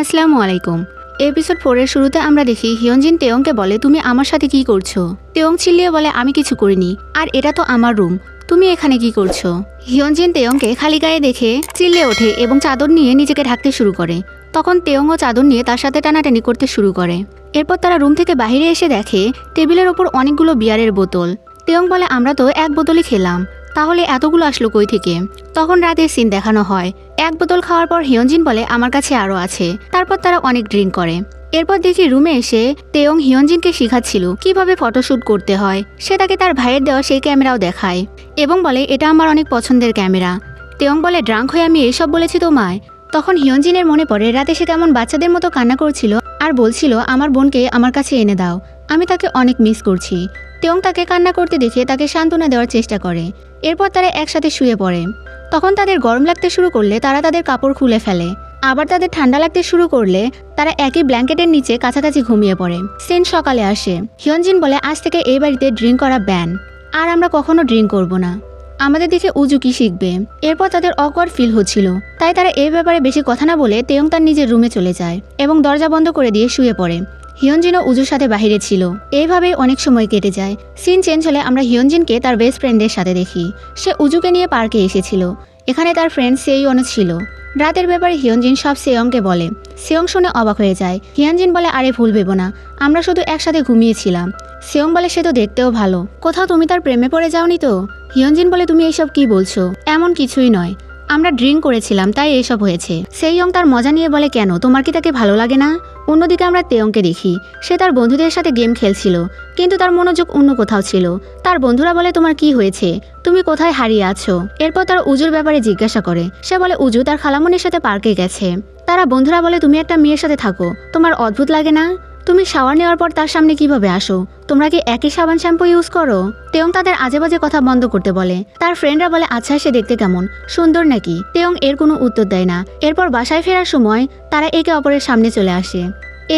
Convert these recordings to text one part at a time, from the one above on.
আসসালামু আলাইকুম। এপিসোড ফোরের শুরুতে আমরা দেখি হিয়নজিন তেয়ংকে বলে, তুমি আমার সাথে কি করছ? তেয়ং চিল্লিয়ে বলে, আমি কিছু করিনি। আর এটা তো আমার রুম। তুমি এখানে কি করছ? হিয়নজিন তেয়ংকে খালি গায়ে দেখে চিল্লে ওঠে এবং চাদর নিয়ে নিজেকে ঢাকতে শুরু করে। তখন তেয়ংও চাদর নিয়ে তার সাথে টানাটানি করতে শুরু করে। এরপর তারা রুম থেকে বাইরে এসে দেখে টেবিলের ওপর অনেকগুলো বিয়ারের বোতল। তেয়ং বলে, আমরা তো এক বোতলই খেলাম। তাহলে এতগুলো আসলো কই থেকে? তখন রাতের সিন দেখানো হয়। এক বোতল খাওয়ার পর হিয়নজিন বলে, আমার কাছে আরও আছে। তারপর তারা অনেক ড্রিঙ্ক করে। এরপর দেখি রুমে এসে তেয়ং হিয়নজিনকে শিখাচ্ছিল কীভাবে ফটোশ্যুট করতে হয়। সে তাকে তার ভাইয়ের দেওয়া সেই ক্যামেরাও দেখায় এবং বলে, এটা আমার অনেক পছন্দের ক্যামেরা। তেয়ং বলে, ড্রাঙ্ক হয়ে আমি এসব বলেছি তোমায়? তখন হিয়নজিনের মনে পড়ে, রাতে সে কেমন বাচ্চাদের মতো কান্না করছিল আর বলছিল, আমার বোনকে আমার কাছে এনে দাও। আমি তাকে অনেক মিস করছি। তেয়ং তাকে কান্না করতে দেখে তাকে সান্ত্বনা দেওয়ার চেষ্টা করে। এরপর তারা একসাথে শুয়ে পড়ে। তখন তাদের গরম লাগতে শুরু করলে তারা তাদের কাপড় খুলে ফেলে। আবার তাদের ঠান্ডা লাগতে শুরু করলে তারা একই ব্ল্যাঙ্কেটের নিচে কাছাকাছি ঘুমিয়ে পড়ে। সেন সকালে আসে। হিয়নজিন বলে, আজ থেকে এই বাড়িতে ড্রিঙ্ক করা ব্যান। আর আমরা কখনো ড্রিঙ্ক করব না। আমাদের দেখে উজু কি শিখবে? এরপর তাদের অকওয়ার্ড ফিল হচ্ছিল। তাই তারা এই ব্যাপারে বেশি কথা না বলে তেয়ং তার নিজের রুমে চলে যায় এবং দরজা বন্ধ করে দিয়ে শুয়ে পড়ে। হিয়নজিনও উজুর সাথে বাহিরে ছিল। এইভাবেই অনেক সময় কেটে যায়। সিন চেঞ্জ হলে আমরা হিয়নজিনকে তার বেস্ট ফ্রেন্ডের সাথে দেখি। সে উজুকে নিয়ে পার্কে এসেছিল। এখানে তার ফ্রেন্ড সেইয়নও ছিল। রাতের ব্যাপারে হিয়নজিন সব সেয়ংকে বলে। সেয়ং শুনে অবাক হয়ে যায়। হিয়নজিন বলে, আরে, ভুল ভেবো না। আমরা শুধু একসাথে ঘুমিয়েছিলাম। সেয়ং বলে, সে তো দেখতেও ভালো। কোথাও তুমি তার প্রেমে পড়ে যাওনি তো? হিয়নজিন বলে, তুমি এইসব কি বলছো? এমন কিছুই নয়। আমরা ড্রিঙ্ক করেছিলাম, তাই এসব হয়েছে। সেই ইয়ং তার মজা নিয়ে বলে, কেন? তোমার কি তাকে ভালো লাগে না? অন্যদিকে আমরা তেয়ংকে দেখি। সে তার বন্ধুদের সাথে গেম খেলছিল, কিন্তু তার মনোযোগ অন্য কোথাও ছিল। তার বন্ধুরা বলে, তোমার কি হয়েছে? তুমি কোথায় হারিয়ে আছো? এরপর তার উজুর ব্যাপারে জিজ্ঞাসা করে। সে বলে, উজু তার খালামনির সাথে পার্কে গেছে। তারা বন্ধুরা বলে, তুমি একটা মেয়ের সাথে থাকো। তোমার অদ্ভুত লাগে না? তুমি শাওয়ার নেওয়ার পর তার সামনে কীভাবে আসো? তোমরা কি একই সাবান শ্যাম্পু ইউজ করো? তেয়ং তাদের আজে বাজে কথা বন্ধ করতে বলে। তার ফ্রেন্ডরা বলে আচ্ছা সে দেখতে কেমন? সুন্দর নাকি? তেয়ং এর কোনো উত্তর দেয় না। এরপর বাসায় ফেরার সময় তারা একে অপরের সামনে চলে আসে।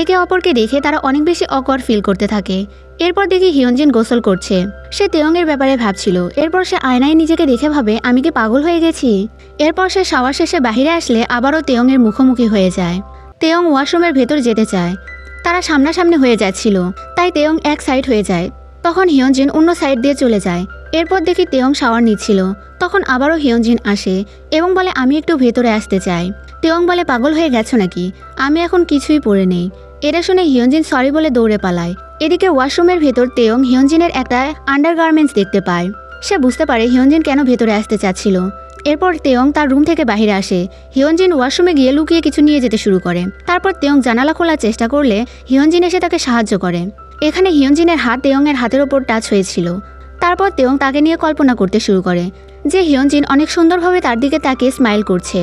একে অপরকে দেখে তারা অনেক বেশি অকওয়ার্ড ফিল করতে থাকে। এরপর দেখি হিয়নজিন গোসল করছে। সে তেয়ংয়ের ব্যাপারে ভাবছিল। এরপর সে আয়নায় নিজেকে দেখে ভাবে, আমি কি পাগল হয়ে গেছি? এরপর সে শাওয়ার শেষে বাহিরে আসলে আবারও তেয়ংয়ের মুখোমুখি হয়ে যায়। তেয়ং ওয়াশরুমের ভেতর যেতে চায়। তারা সামনাসামনি হয়ে যাচ্ছিল। তাই তেয়ং এক সাইড হয়ে যায়। তখন হিয়নজিন অন্য সাইড দিয়ে চলে যায়। এরপর দেখি তেয়ং শাওয়ার নিচ্ছিল। তখন আবারও হিয়নজিন আসে এবং বলে, আমি একটু ভেতরে আসতে চাই। তেয়ং বলে, পাগল হয়ে গেছো নাকি? আমি এখন কিছুই পরে নেই। এটা শুনে হিয়নজিন সরি বলে দৌড়ে পালায়। এদিকে ওয়াশরুমের ভেতর তেয়ং হিয়নজিনের একটা আন্ডারগার্মেন্টস দেখতে পায়। সে বুঝতে পারে হিয়নজিন কেন ভেতরে আসতে চাচ্ছিল। এরপর তেয়ং তার রুম থেকে বাহিরে আসে। হিয়নজিন ওয়াশরুমে গিয়ে লুকিয়ে কিছু নিয়ে যেতে শুরু করে। তারপর তেয়ং জানালা খোলার চেষ্টা করলে হিয়নজিন এসে তাকে সাহায্য করে। এখানে হিয়নজিনের হাত তেয়ংয়ের হাতের ওপর টাচ হয়েছিল। তারপর তেয়ং তাকে নিয়ে কল্পনা করতে শুরু করে, যে হিয়নজিন অনেক সুন্দরভাবে তার দিকে তাকে স্মাইল করছে।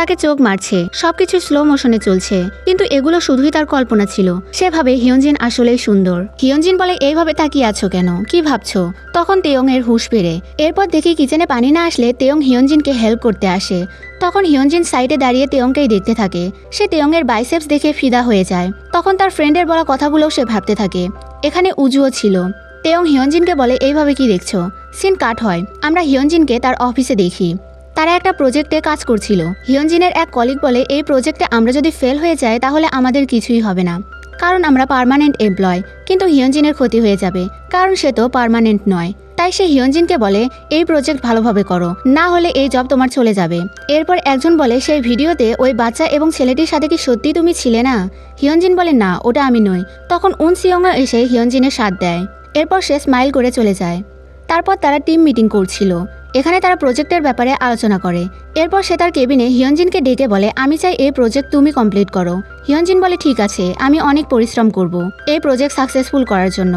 তাকে চোখ মারছে, সবকিছু স্লো মোশনে চলছে। কিন্তু এগুলো শুধুই তার কল্পনা ছিল। সেভাবে হিয়নজিন আসলেই সুন্দর। হিয়নজিন বলে, এইভাবে তাকিয়ে আছো কেন? কি ভাবছ? তখন তেয়ং এর হুশ ফেরে। এরপর দেখি কিচেনে পানি না আসলে তেয়ং হিয়নজিনকে হেল্প করতে আসে। তখন হিয়নজিন সাইডে দাঁড়িয়ে তেয়ংকেই দেখতে থাকে। সে তেয়ংয়ের বাইসেপস দেখে ফিদা হয়ে যায়। তখন তার ফ্রেন্ডের বলা কথাগুলোও সে ভাবতে থাকে। এখানে উজুও ছিল। তেয়ং হিয়নজিনকে বলে, এইভাবে কি দেখছ? সিন কাট হয়। আমরা হিয়নজিনকে তার অফিসে দেখি। তারা একটা প্রজেক্টে কাজ করছিল। হিয়নজিনের এক কলিগ বলে, এই প্রজেক্টে আমরা যদি ফেল হয়ে যাই, তাহলে আমাদের কিছুই হবে না। কারণ আমরা পার্মানেন্ট এমপ্লয় কিন্তু হিয়নজিনের ক্ষতি হয়ে যাবে। কারণ সে তো পারমানেন্ট নয়। তাই সে হিয়নজিনকে বলে, এই প্রজেক্ট ভালোভাবে করো। না হলে এই জব তোমার চলে যাবে। এরপর একজন বলে, সেই ভিডিওতে ওই বাচ্চা এবং ছেলেটির সাথে কি সত্যি তুমি ছিলে না? হিয়নজিন বলে, না, ওটা আমি নই। তখন উন সিয়ংও এসে হিয়নজিনের সাথ দেয়। এরপর সে স্মাইল করে চলে যায়। তারপর তারা টিম মিটিং করছিল। এখানে তারা প্রজেক্টের ব্যাপারে আলোচনা করে। এরপর সে তার কেবিনে হিয়নজিনকে ডেকে বলে, আমি চাই এই প্রজেক্ট তুমি কমপ্লিট করো। হিয়নজিন বলে, ঠিক আছে, আমি অনেক পরিশ্রম করব এই প্রজেক্ট সাকসেসফুল করার জন্য।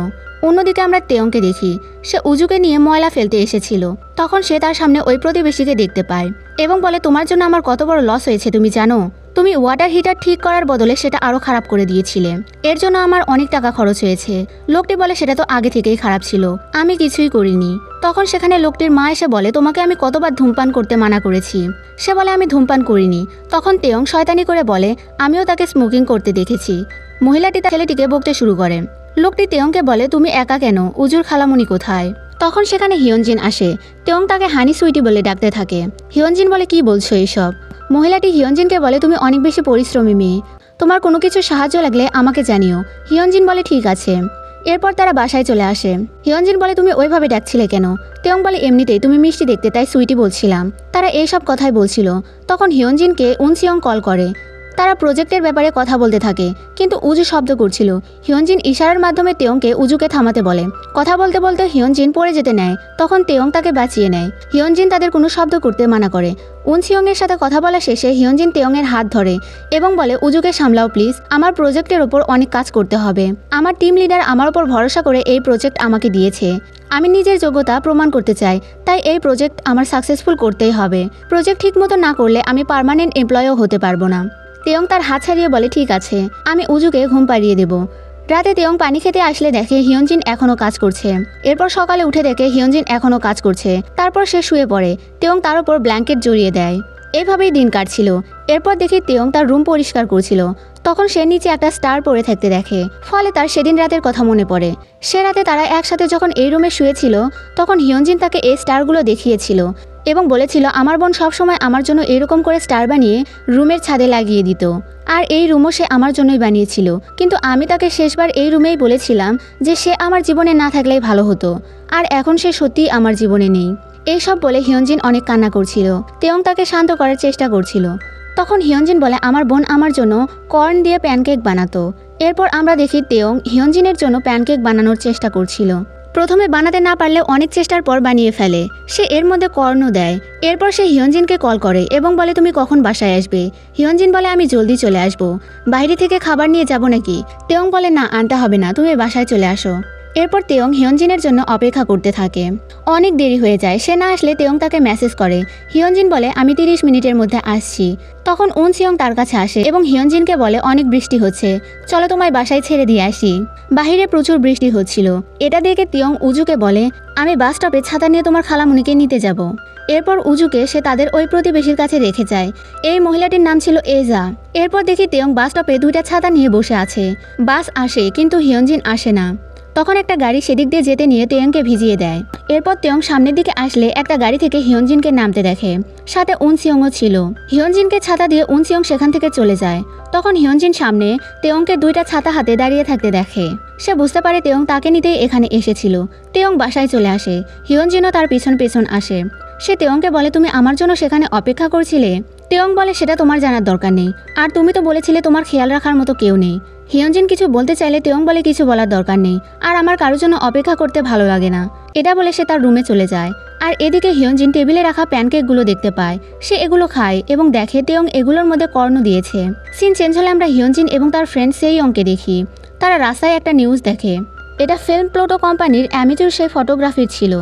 অন্যদিকে আমরা তেয়ংকে দেখি, সে উজুকে নিয়ে ময়লা ফেলতে এসেছিল। তখন সে তার সামনে ওই প্রতিবেশীকে দেখতে পায় এবং বলে, তোমার জন্য আমার কত বড় লস হয়েছে, তুমি জানো? তুমি ওয়াটার হিটার ঠিক করার বদলে সেটা আরও খারাপ করে দিয়েছিলে। এর জন্য আমার অনেক টাকা খরচ হয়েছে। লোকটি বলে, সেটা তো আগে থেকেই খারাপ ছিল। আমি কিছুই করিনি। তখন সেখানে লোকটির মা এসে বলে, তোমাকে আমি কতবার ধূমপান করতে মানা করেছি? সে বলে, আমি ধূমপান করিনি। তখন তেয়ং শয়তানি করে বলে, আমিও তাকে স্মোকিং করতে দেখেছি। মহিলাটি তার ছেলেটিকে বকতে শুরু করে। লোকটি তেয়ংকে বলে, তুমি একা কেন? উজুর খালামুনি কোথায়? তখন সেখানে হিয়নজিন আসে। তেয়ং তাকে হানি সুইটি বলে ডাকতে থাকে। হিয়নজিন বলে, কি বলছো এইসব? মহিলাটি হিয়নজিনকে বলে, তুমি অনেক বেশি পরিশ্রমী মেয়ে। তোমার কোনো কিছু সাহায্য লাগলে আমাকে জানিও। হিয়নজিন বলে, ঠিক আছে। এরপর তারা বাসায় চলে আসে। হিয়নজিন বলে, তুমি ওইভাবে ডাকছিলে কেন? তেয়ং বলে, এমনিতেই তুমি মিষ্টি দেখতে, তাই সুইটি বলছিলাম। তারা এইসব কথাই বলছিল। তখন হিয়নজিনকে উনসিয়ং কল করে। তারা প্রজেক্টের ব্যাপারে কথা বলতে থাকে। কিন্তু উজু শব্দ করছিল। হিয়নজিন ইশারার মাধ্যমে তেয়ংকে উজুকে থামাতে বলে। কথা বলতে বলতে হিয়নজিন পড়ে যেতে নেয়। তখন তেয়ং তাকে বাঁচিয়ে নেয়। হিয়নজিন তাদের কোনো শব্দ করতে মানা করে। উন উনসিয়ংয়ের সাথে কথা বলা শেষে হিয়নজিন তেয়ংয়ের হাত ধরে এবং বলে, উজুকে সামলাও প্লিজ। আমার প্রজেক্টের ওপর অনেক কাজ করতে হবে। আমার টিম লিডার আমার ওপর ভরসা করে এই প্রজেক্ট আমাকে দিয়েছে। আমি নিজের যোগ্যতা প্রমাণ করতে চাই। তাই এই প্রজেক্ট আমার সাকসেসফুল করতেই হবে। প্রজেক্ট ঠিকমতো না করলে আমি পার্মানেন্ট এমপ্লয়ও হতে পারব না। তেয়ং তার হাত ছাড়িয়ে বলে, ঠিক আছে, আমি উজুকে ঘুম পাড়িয়ে দেব। রাতে তেয়ং পানি খেতে আসলে দেখে হিয়নজিন এখনও কাজ করছে। এরপর সকালে উঠে দেখে হিয়নজিন এখনও কাজ করছে। তারপর সে শুয়ে পড়ে, তেয়ং তার উপর ব্ল্যাঙ্কেট জড়িয়ে দেয়। এভাবেই দিন কাটছিল। এরপর দেখি তেয়ং তার রুম পরিষ্কার করছিল। তখন সে নিচে একটা স্টার পড়ে থাকতে দেখে। ফলে তার সেদিন রাতের কথা মনে পড়ে। সে রাতে তারা একসাথে যখন এই রুমে শুয়েছিল, তখন হিয়নজিন তাকে এই স্টারগুলো দেখিয়েছিল। এবং বলেছিল, আমার বোন সবসময় আমার জন্য এরকম করে স্টার বানিয়ে রুমের ছাদে লাগিয়ে দিত। আর এই রুমও সে আমার জন্যই বানিয়েছিল। কিন্তু আমি তাকে শেষবার এই রুমেই বলেছিলাম যে সে আমার জীবনে না থাকলেই ভালো হতো। আর এখন সে সত্যিই আমার জীবনে নেই। এইসব বলে হিয়নজিন অনেক কান্না করছিল। তেয়ং তাকে শান্ত করার চেষ্টা করছিল। তখন হিয়নজিন বলে, আমার বোন আমার জন্য কর্ন দিয়ে প্যানকেক বানাতো। এরপর আমরা দেখি তেয়ং হিয়নজিনের জন্য প্যানকেক বানানোর চেষ্টা করছিল। প্রথমে বানাতে না পারলে অনেক চেষ্টার পর বানিয়ে ফেলে। সে এর মধ্যে কর্ণ দেয়। এরপর সে হিয়নজিনকে কল করে এবং বলে, তুমি কখন বাসায় আসবে? হিয়নজিন বলে, আমি জলদি চলে আসব। বাইরে থেকে খাবার নিয়ে যাব নাকি? তেয়ং বলে, না, আনতে হবে না। তুমি বাসায় চলে আসো। এরপর তেয়ং হিয়নজিনের জন্য অপেক্ষা করতে থাকে। অনেক দেরি হয়ে যায়, সে না আসলে তেয়ং তাকে মেসেজ করে। হিয়নজিন বলে, আমি তিরিশ মিনিটের মধ্যে আসছি। তখন উন সিয়ং তার কাছে আসে এবং হিয়নজিনকে বলে, অনেক বৃষ্টি হচ্ছে। চলো তোমায় বাসায় ছেড়ে দিয়ে আসি। বাহিরে প্রচুর বৃষ্টি হচ্ছিল। এটা দেখে তিয়ং উজুকে বলে, আমি বাস স্টপে ছাতা নিয়ে তোমার খালামুনিকে নিতে যাব। এরপর উজুকে সে তাদের ওই প্রতিবেশীর কাছে রেখে যায়। এই মহিলাটির নাম ছিল এজা। এরপর দেখি তেয়ং বাস স্টপে দুইটা ছাতা নিয়ে বসে আছে। বাস আসে, কিন্তু হিয়নজিন আসে না। তখন একটা গাড়ি সেদিক দিয়ে যেতে নিয়ে তেয়ংকে ভিজিয়ে দেয়। এরপর তেয়ং সামনের দিকে আসলে একটা গাড়ি থেকে হিয়নজিনকে নামতে দেখে। সাথে উনসিয়ংও ছিল। হিয়নজিনকে ছাতা দিয়ে উনসিয়ং সেখান থেকে চলে যায়। তখন হিয়নজিন সামনে তেয়ংকে দুইটা ছাতা হাতে দাঁড়িয়ে থাকতে দেখে। সে বুঝতে পারে তেয়ং তাকে নিতেই এখানে এসেছিল। তেয়ং বাসায় চলে আসে। হিয়নজিনও তার পিছন পেছন আসে। সে তেয়ংকে বলে, তুমি আমার জন্য সেখানে অপেক্ষা করছিলে? তেয়ং বলে, সেটা তোমার জানার দরকার নেই। আর তুমি তো বলেছিলে তোমার খেয়াল রাখার মতো কেউ নেই। হিয়নজিন কিছু বলতে চাইলে তেয়ং বলে কিছু বলার দরকার নেই, আর আমার কারোর জন্য অপেক্ষা করতে ভালো লাগে না। এটা বলে সে তার রুমে চলে যায়। আর এদিকে হিয়নজিন টেবিলে রাখা প্যানকেকগুলো দেখতে পায়। সে এগুলো খায় এবং দেখে তেয়ং এগুলোর মধ্যে কর্ণ দিয়েছে। সিন চেঞ্জ হলে আমরা হিয়নজিন এবং তার ফ্রেন্ড সেই অঙ্কে দেখি। তারা রাস্তায় একটা নিউজ দেখে। এটা ফিল্ম প্লোটো কোম্পানির অ্যামিচুর সেই ফটোগ্রাফির ছিল।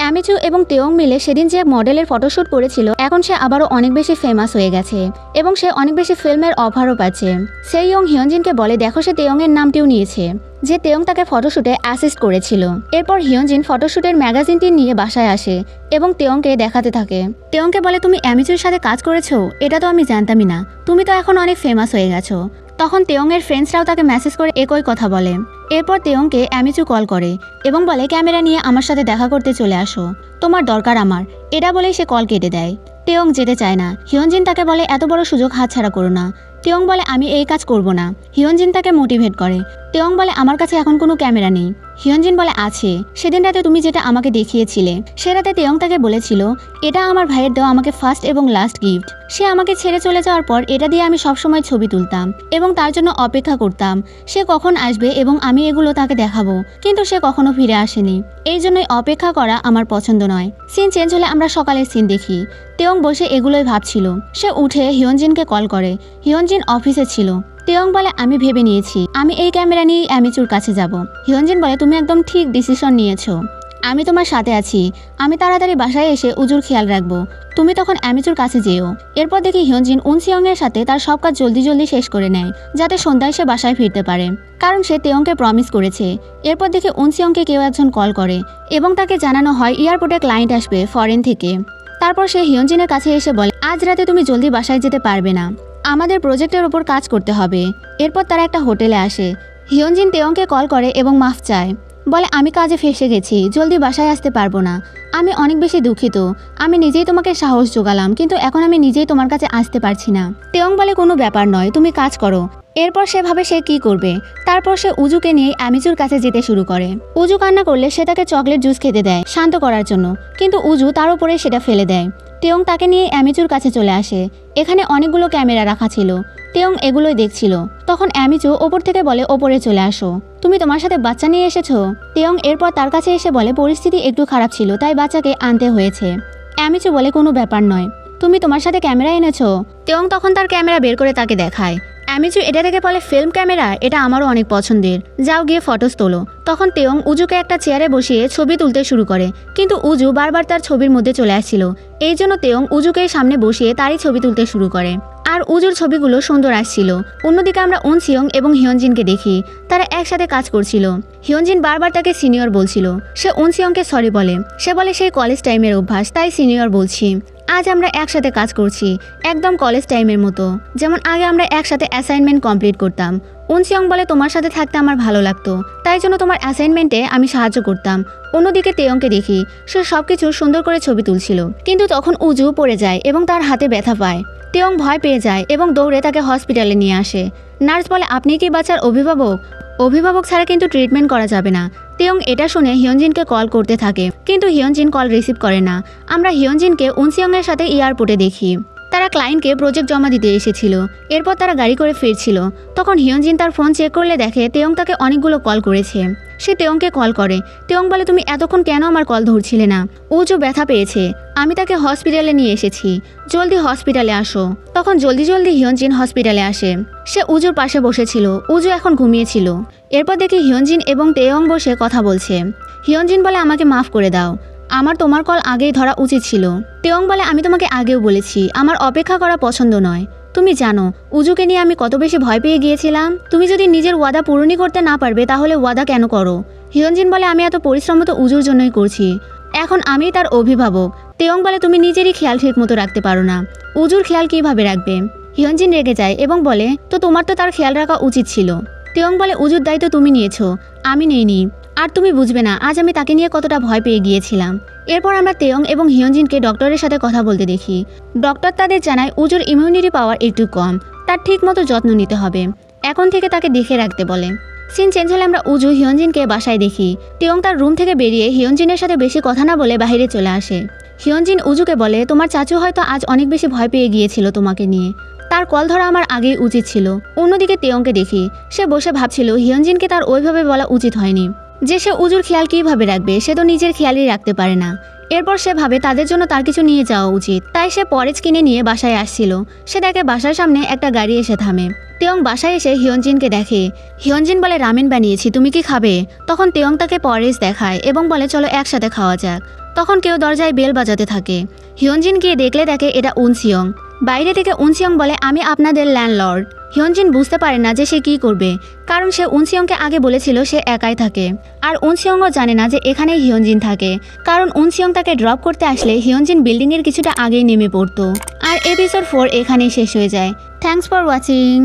অ্যামিচু এবং তেয়ং মিলে সেদিন যে মডেলের ফটোশ্যুট করেছিল, এখন সে আবারও অনেক বেশি ফেমাস হয়ে গেছে এবং সে অনেক বেশি ফিল্মের অফারও পাচ্ছে। সেই ইয়ং হিয়নজিনকে বলে, দেখো সে তেয়ংয়ের নামটিও নিয়েছে, যে তেয়ং তাকে ফটোশ্যুটে অ্যাসিস্ট করেছিল। এরপর হিয়নজিন ফটোশ্যুটের ম্যাগাজিনটি নিয়ে বাসায় আসে এবং তেয়ংকে দেখাতে থাকে। তেয়ংকে বলে, তুমি অ্যামিচুর সাথে কাজ করেছ? এটা তো আমি জানতামই না। তুমি তো এখন অনেক ফেমাস হয়ে গেছো। তখন তেয়ংয়ের ফ্রেন্ডসরাও তাকে মেসেজ করে একই কথা বলে। এরপর তেয়ংকে অ্যামিচু কল করে এবং বলে, ক্যামেরা নিয়ে আমার সাথে দেখা করতে চলে আসো। তোমার দরকার আমার। এটা বলেই সে কল কেটে দেয়। তেয়ং যেতে চায় না। হিয়নজিন তাকে বলে, এত বড় সুযোগ হাতছাড়া করো না। তেয়ং বলে, আমি এই কাজ করব না। হিয়নজিন তাকে মোটিভেট করে। তেয়ং বলে, আমার কাছে এখন কোনো ক্যামেরা নেই। হিয়নজিন বলে, আছে। সেদিন রাতে তুমি যেটা আমাকে দেখিয়েছিলে, সে রাতে তেয়ং তাকে বলেছিল, এটা আমার ভাইয়ের দেওয়া আমাকে ফার্স্ট এবং লাস্ট গিফট সে আমাকে ছেড়ে চলে যাওয়ার পর এটা দিয়ে আমি সবসময় ছবি তুলতাম এবং তার জন্য অপেক্ষা করতাম। সে কখন আসবে এবং আমি এগুলো তাকে দেখাবো। কিন্তু সে কখনো ফিরে আসেনি। এই জন্যই অপেক্ষা করা আমার পছন্দ নয়। সিন চেঞ্জ হলে আমরা সকালের সিন দেখি। তেয়ং বসে এগুলোই ভাবছিল। সে উঠে হিয়নজিনকে কল করে। হিয়নজিন অফিসে ছিল। তেয়ং বলে, আমি ভেবে নিয়েছি। আমি এই ক্যামেরা নিয়েই অ্যামিচুর কাছে যাব। হিয়নজিন বলে, তুমি একদম ঠিক ডিসিশন নিয়েছো। আমি তোমার সাথে আছি। আমি তাড়াতাড়ি বাসায় এসে উজুর খেয়াল রাখব। তুমি তখন অ্যামিচুর কাছে যেও। এরপর দেখি হিয়নজিন উনসিয়ং এর সাথে তার সব কাজ জলদি জলদি শেষ করে নেয়, যাতে সন্ধ্যায় সে বাসায় ফিরতে পারে। কারণ সে তেয়ংকে প্রমিস করেছে। এরপর দেখি উনসিয়ংকে কেউ একজন কল করে এবং তাকে জানানো হয় এয়ারপোর্টে ক্লায়েন্ট আসবে ফরেন থেকে। তারপর সে হিয়নজিনের কাছে এসে বলে, আজ রাতে তুমি জলদি বাসায় যেতে পারবে না। আমাদের প্রজেক্টের ওপর কাজ করতে হবে। এরপর তারা একটা হোটেলে আসে। হিয়নজিন তেয়ংকে কল করে এবং মাফ চায়। বলে, আমি কাজে ফেসে গেছি, জলদি বাসায় আসতে পারব না। আমি অনেক বেশি দুঃখিত। আমি নিজেই তোমাকে সাহস জোগালাম, কিন্তু এখন আমি নিজেই তোমার কাছে আসতে পারছি না। তেয়ং বলে, কোনো ব্যাপার নয়, তুমি কাজ করো। এরপর সেভাবে সে কি করবে? তারপর সে উজুকে নিয়ে অ্যামিজুর কাছে যেতে শুরু করে। উজু কান্না করলে সে তাকে চকলেট জুস খেতে দেয়, শান্ত করার জন্য। কিন্তু উজু তার উপরে সেটা ফেলে দেয়। তেয়ং তাকে নিয়ে অ্যামিচুর কাছে চলে আসে। এখানে অনেকগুলো ক্যামেরা রাখা ছিল। তেয়ং এগুলোই দেখছিল। তখন অ্যামিচু ওপর থেকে বলে, ওপরে চলে আসো। তুমি তোমার সাথে বাচ্চা নিয়ে এসেছ? তেয়ং এরপর তার কাছে এসে বলে, পরিস্থিতি একটু খারাপ ছিল, তাই বাচ্চাকে আনতে হয়েছে। অ্যামিচু বলে, কোনো ব্যাপার নয়। তুমি তোমার সাথে ক্যামেরা এনেছো? তেয়ং তখন তার ক্যামেরা বের করে তাকে দেখায়। অ্যামিজু এটা থেকে বলে, ফিল্ম ক্যামেরা, এটা আমারও অনেক পছন্দের। যাও গিয়ে ফটোস তোলো। তখন তেয়ং উজুকে একটা চেয়ারে বসিয়ে ছবি তুলতে শুরু করে। কিন্তু উজু বারবার তার ছবির মধ্যে চলে আসছিল। এই জন্য তেয়ং উজুকে সামনে বসিয়ে তারই ছবি তুলতে শুরু করে। আর উজুর ছবিগুলো সুন্দর আসছিল। অন্যদিকে আমরা উনসিয়ং এবং হিয়নজিনকে দেখি। তারা একসাথে কাজ করছিল। হিয়নজিন বারবার তাকে সিনিয়র বলছিল। সে উনসিয়ংকে সরি বলে। সে বলে, সেই কলেজ টাইমের অভ্যাস, তাই সিনিয়র বলছি। আজ আমরা একসাথে কাজ করছি, একদম কলেজ টাইমের মতো। যেমন আগে আমরা একসাথে অ্যাসাইনমেন্ট কমপ্লিট করতাম। উনসিয়ং বলে তোমার সাথে থাকতে আমার ভালো লাগতো। তাই জন্য তোমার অ্যাসাইনমেন্টে আমি সাহায্য করতাম। অন্যদিকে তেয়ংকে দেখি, সে সব কিছু সুন্দর করে ছবি তুলছিল। কিন্তু তখন উজু পড়ে যায় এবং তার হাতে ব্যথা পায়। তেয়ং ভয় পেয়ে যায় এবং দৌড়ে তাকে হসপিটালে নিয়ে আসে। নার্স বলে, আপনি কি বাচ্চার অভিভাবক? অভিভাবক ছাড়া কিন্তু ট্রিটমেন্ট করা যাবে না। তেয়ং এটা শুনে হিয়নজিনকে কল করতে থাকে। কিন্তু হিয়নজিন কল রিসিভ করে না। আমরা হিয়নজিনকে উনসিয়ংয়ের সাথে এয়ারপোর্টে দেখি। তারা ক্লায়েন্টকে প্রজেক্ট জমা দিতে এসেছিল। এরপর তারা গাড়ি করে ফিরছিল। তখন হিয়নজিন তার ফোন চেক করলে দেখে তেয়ং তাকে অনেকগুলো কল করেছে। সে তেয়ংকে কল করে, তেয়ং বলে তুমি এতক্ষণ কেন আমার কল ধরছিলে না? ও উজু ব্যথা পেয়েছে। আমি তাকে হসপিটালে নিয়ে এসেছি। জলদি হসপিটালে আসো। তখন জলদি জলদি হিয়নজিন হসপিটালে আসে। সে উজুর পাশে বসেছিল। উজু এখন ঘুমিয়েছিল। এরপর দেখি হিয়নজিন এবং তেয়ং বসে কথা বলছে। হিয়নজিন বলে, আমাকে মাফ করে দাও। আমার তোমার কল আগেই ধরা উচিত ছিল তেয়ং বলে, আমি তোমাকে আগেও বলেছি। আমার অপেক্ষা করা পছন্দ নয়। তুমি জানো, উজুকে নিয়ে আমি কত বেশি ভয় পেয়ে গিয়েছিলাম। তুমি যদি নিজের ওয়াদা পূরণই করতে না পারবে, তাহলে ওয়াদা কেন করো হিয়নজিন বলে, আমি এত পরিশ্রম তো উজুর জন্যই করছি। এখন আমি তার অভিভাবক তেয়ং বলে, তুমি নিজেরই খেয়াল ঠিক মতো রাখতে পারো না। উজুর খেয়াল কীভাবে রাখবে হিয়নজিন রেগে যায় এবং বলে, তো তোমার তো তার খেয়াল রাখা উচিত ছিল। তেয়ং বলে, উজুর দায়িত্ব তুমি নিয়েছো, আমি নেইনি। আর তুমি বুঝবে না, আজ আমি তাকে নিয়ে কতটা ভয় পেয়ে গিয়েছিলাম। এরপর আমরা তেয়ং এবং হিয়নজিনকে ডক্টরের সাথে কথা বলতে দেখি। ডক্টর তাদের জানায়, উজুর ইমিউনিটি পাওয়ার একটু কম, তার ঠিক মতো যত্ন নিতে হবে। এখন থেকে তাকে দেখে রাখতে বলে। সিন চেঞ্জ হলে আমরা উজু, হিয়নজিনকে বাসায় দেখি। তেয়ং তার রুম থেকে বেরিয়ে হিয়নজিনের সাথে বেশি কথা না বলে বাইরে চলে আসে। হিয়নজিন উজুকে বলে, তোমার চাচু হয়তো আজ অনেক বেশি ভয় পেয়ে গিয়েছিল তোমাকে নিয়ে। তার কল ধরা আমার আগেই উচিত ছিল। অন্যদিকে তেয়ংকে দেখি, সে বসে ভাবছিল হিয়নজিনকে তার ওইভাবে বলা উচিত হয়নি। যে সে উজুর খেয়াল কীভাবে রাখবে, সে তো নিজের খেয়ালই রাখতে পারে না। এরপর সে ভাবে তাদের জন্য তার কিছু নিয়ে যাওয়া উচিত। তাই সে পরেজ কিনে নিয়ে বাসায় আসছিল। সে দেখে বাসার সামনে একটা গাড়ি এসে থামে। তেয়ং বাসায় এসে হিয়নজিনকে দেখে, হিয়নজিন বলে রামেন বানিয়েছি, তুমি কি খাবে? তখন তেয়ং তাকে পরেজ দেখায় এবং বলে, চলো একসাথে খাওয়া যাক। তখন কেউ দরজায় বেল বাজাতে থাকে। হিয়নজিন গিয়ে দেখলে দেখে, এটা উনসিয়ং বাইরে থেকে উনসিয়ং বলে, আমি আপনাদের ল্যান্ডলর্ড। হিয়নজিন বুঝতে পারে না যে সে কি করবে, কারণ সে উনসিয়ংকে আগে বলেছিল সে একাই থাকে। আর উনসিয়ংও জানে না যে এখানেই হিয়নজিন থাকে, কারণ উনসিয়ং তাকে ড্রপ করতে আসলে হিয়নজিন বিল্ডিংয়ের কিছুটা আগেই নেমে পড়তো। আর এপিসোড ফোর এখানেই শেষ হয়ে যায়। Thanks for watching.